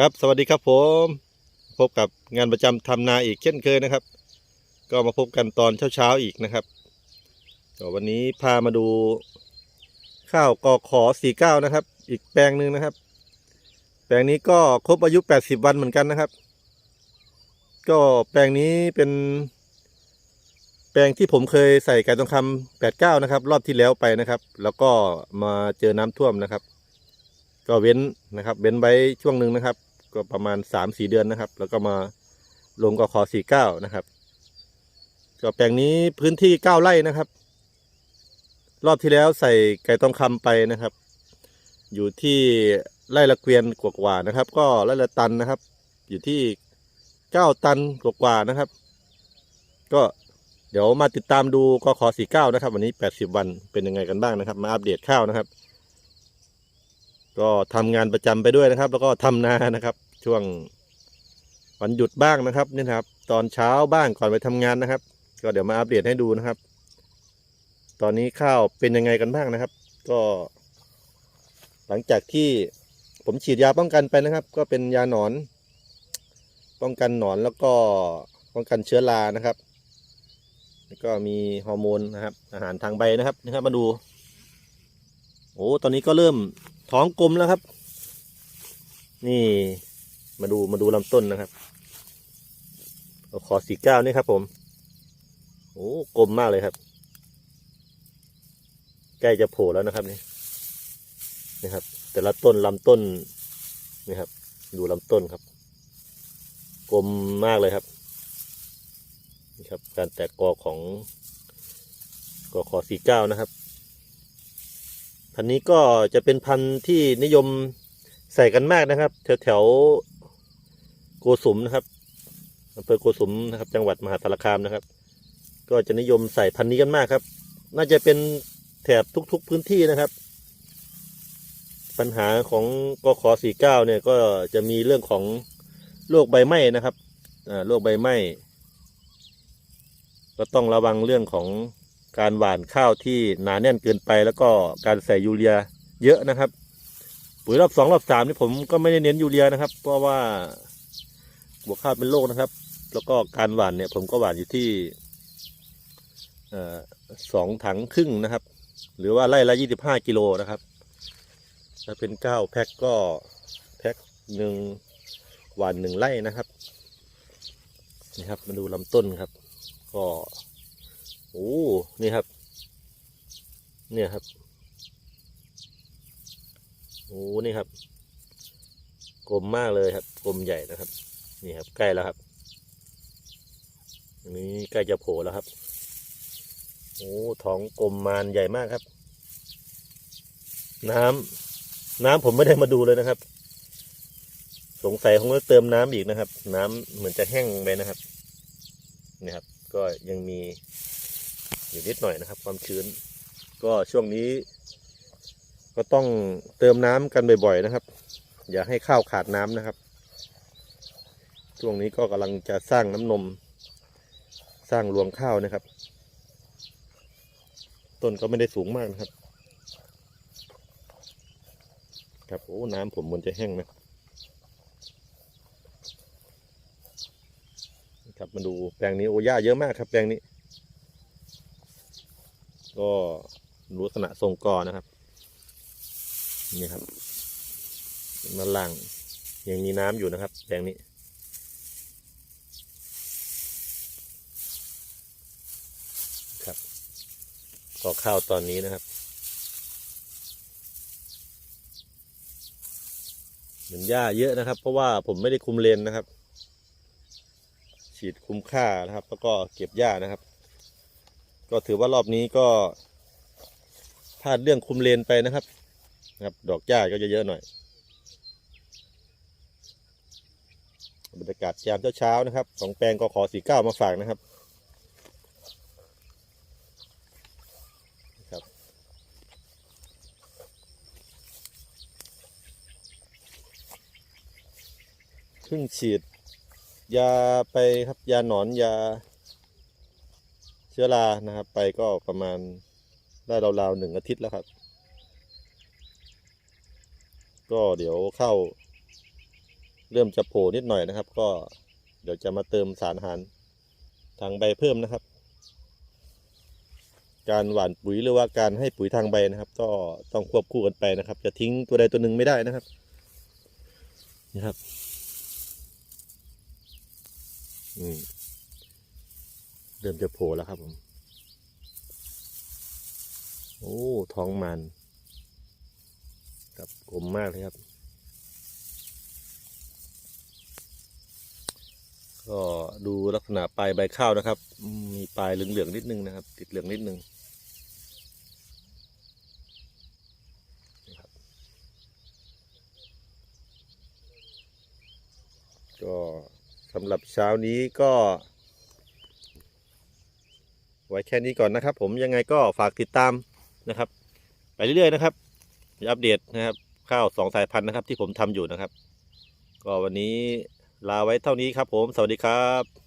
ครับสวัสดีครับผมพบกับงานประจำทำนาอีกเช่นเคยนะครับ ก็มาพบกันตอนเช้าๆอีกนะครับก็วันนี้พามาดูข้าวกอขอสี่เก้านะครับ อีกแปลงหนึ่งนะครับ แปลงนี้ก็ครบอายุ80วันเหมือนกันนะครับ ก็แปลงนี้เป็น แปลงที่ผมเคยใส่ไก่ทองคำ89นะครับ รอบที่แล้วไปนะครับ แล้วก็มาเจอน้ำท่วมนะครับ ก็เว้นนะครับเว้นไว้ช่วงหนึ่งนะครับ ก็ประมาณสามสี่เดือนนะครับ แล้วก็มาลงกขอสี่เก้านะครับก็แปลงนี้พื้นที่เก้าไร่นะครับ รอบที่แล้วใส่ไก่ทองคำไปนะครับ อยู่ที่ไร่ละเกวียนกว่าๆนะครับ ก็ไร่ละตันนะครับ อยู่ที่เก้าตันกว่าๆนะครับ ก็เดี๋ยวมาติดตามดูกขอสี่เก้านะครับ วันนี้แปดสิบวันเป็นยังไงกันบ้างนะครับ มาอัปเดตข้าวนะครับ ก็ทำงานประจำไปด้วยนะครับ แล้วก็ทำนานะครับ ช่วงวันหยุดบ้างนะครับนี่นะครับ ตอนเช้าบ้างก่อนไปทำงานนะครับ ก็เดี๋ยวมาอัปเดตให้ดูนะครับ ตอนนี้ข้าวเป็นยังไงกันบ้างนะครับ ก็ หลังจากที่ผมฉีดยาป้องกันไปนะครับ ก็เป็นยาหนอน ป้องกันหนอนแล้วก็ป้องกันเชื้อรานะครับแล้วก็มีฮอร์โมนนะครับ อาหารทางใบนะครับนะครับ มาดูโอ้ตอนนี้ก็เริ่ม ท้องกลมแล้วครับ นี่มาดูมาดูลำต้นนะครับขอสี่เก้านี่ครับ ผมโอ้กลมมากเลยครับ ใกล้จะโผล่แล้วนะครับนี่นะครับ แต่ละต้นลำต้นนี่ครับ ดูลำต้นครับ กลมมากเลยครับนี่ครับ การแตกกอของกอขอสี่เก้านะครับ พันนี้ก็จะเป็นพันธุ์ที่นิยมใส่กันมากนะครับ แถวแถวโกสุมนะครับอำเภอโกสุมนะครับ จังหวัดมหาสารคามนะครับ ก็จะนิยมใส่พันธุ์นี้กันมากครับ น่าจะเป็นแถบทุก ๆพื้นที่นะครับ ปัญหาของกขอสี่เก้าเนี่ยก็จะมีเรื่องของโรคใบไหม้นะครับอ่าโรคใบไหม้ก็ต้องระวังเรื่องของ การหว่านข้าวที่หนาแน่นเกินไป แล้วก็การใส่ยูเรียเยอะนะครับ ปุ๋ยรอบสองรอบสามนี่ผมก็ไม่ได้เน้นยูเรียนะครับ เพราะว่าบวกข้าวเป็นโรคนะครับ แล้วก็การหว่านเนี่ย ผมก็หว่านอยู่ที่สองถังครึ่งนะครับ หรือว่าไร่ละยี่สิบห้ากิโลนะครับ ถ้าเป็นเก้าแพ็คก็แพ็คหนึ่งหว่านหนึ่งไร่นะครับนี่ครับมาดูลำต้นครับ ก็ โอ้นี่ครับ เนี่ยครับ โอ้นี่ครับ กลมมากเลยครับ กลมใหญ่นะครับ นี่ครับ ใกล้แล้วครับนี้ใกล้จะโผล่แล้วครับ โอ้ท้องกลมมานใหญ่มากครับ น้ำน้ำผมไม่ได้มาดูเลยนะครับ สงสัยคงต้องเติมน้ำอีกนะครับ น้ำเหมือนจะแห้งไปนะครับนี่ครับ ก็ยังมี อยู่นิดหน่อยนะครับ ความชื้น ก็ช่วงนี้ ก็ต้องเติมน้ำกันบ่อยๆนะครับ อย่าให้ข้าวขาดน้ำนะครับ ช่วงนี้ก็กำลังจะสร้างน้ำนม สร้างรวงข้าวนะครับ ต้นก็ไม่ได้สูงมากนะครับ ครับโอ้น้ำผมมันจะแห้งนะครับมาดูแปลงนี้โอ้หญ้าเยอะมากครับแปลงนี้ ก็ลักษณะทรงกอนะครับ นี่ครับด้านล่างยังมีน้ำอยู่นะครับแปลงนี้ ครับก็ข้าวตอนนี้นะครับ เหมือนหญ้าเยอะนะครับ เพราะว่าผมไม่ได้คุมเลนนะครับ ฉีดคุมค่านะครับ แล้วก็เก็บหญ้านะครับ ก็ถือว่ารอบนี้ก็พลาดเรื่องคุมเลนไปนะครับนะครับดอกหญ้าก็จะเยอะหน่อย บรรยากาศยามเช้าๆนะครับของแปลงก็ขอสีเก้ามาฝากนะครับครับเพิ่งฉีด ยาไปครับยาหนอนยา เชื้อรานะครับ ไปก็ประมาณได้ราวๆหนึ่งอาทิตย์แล้วครับ ก็เดี๋ยวเข้า เริ่มจะโผล่นิดหน่อยนะครับ ก็เดี๋ยวจะมาเติมสารอาหารทางใบเพิ่มนะครับ การหว่านปุ๋ยหรือว่าการให้ปุ๋ยทางใบนะครับ ก็ต้องควบคู่กันไปนะครับ จะทิ้งตัวใดตัวหนึ่งไม่ได้นะครับนี่ครับ อืม เริ่มจะโผล่แล้วครับผม โอ้ท้องมันกับกลมมากเลยครับ ก็ดูลักษณะปลายใบข้าวนะครับ มีปลายเหลืองๆนิดนึงนะครับ ติดเหลืองนิดนึงนะครับก็สำหรับเช้านี้ก็ ไว้แค่นี้ก่อนนะครับ ผมยังไงก็ฝากติดตามนะครับ ไปเรื่อยๆนะครับอัปเดตนะครับข้าวสองสายพันธุ์นะครับที่ผมทำอยู่นะครับ ก็วันนี้ลาไว้เท่านี้ครับ ผมสวัสดีครับ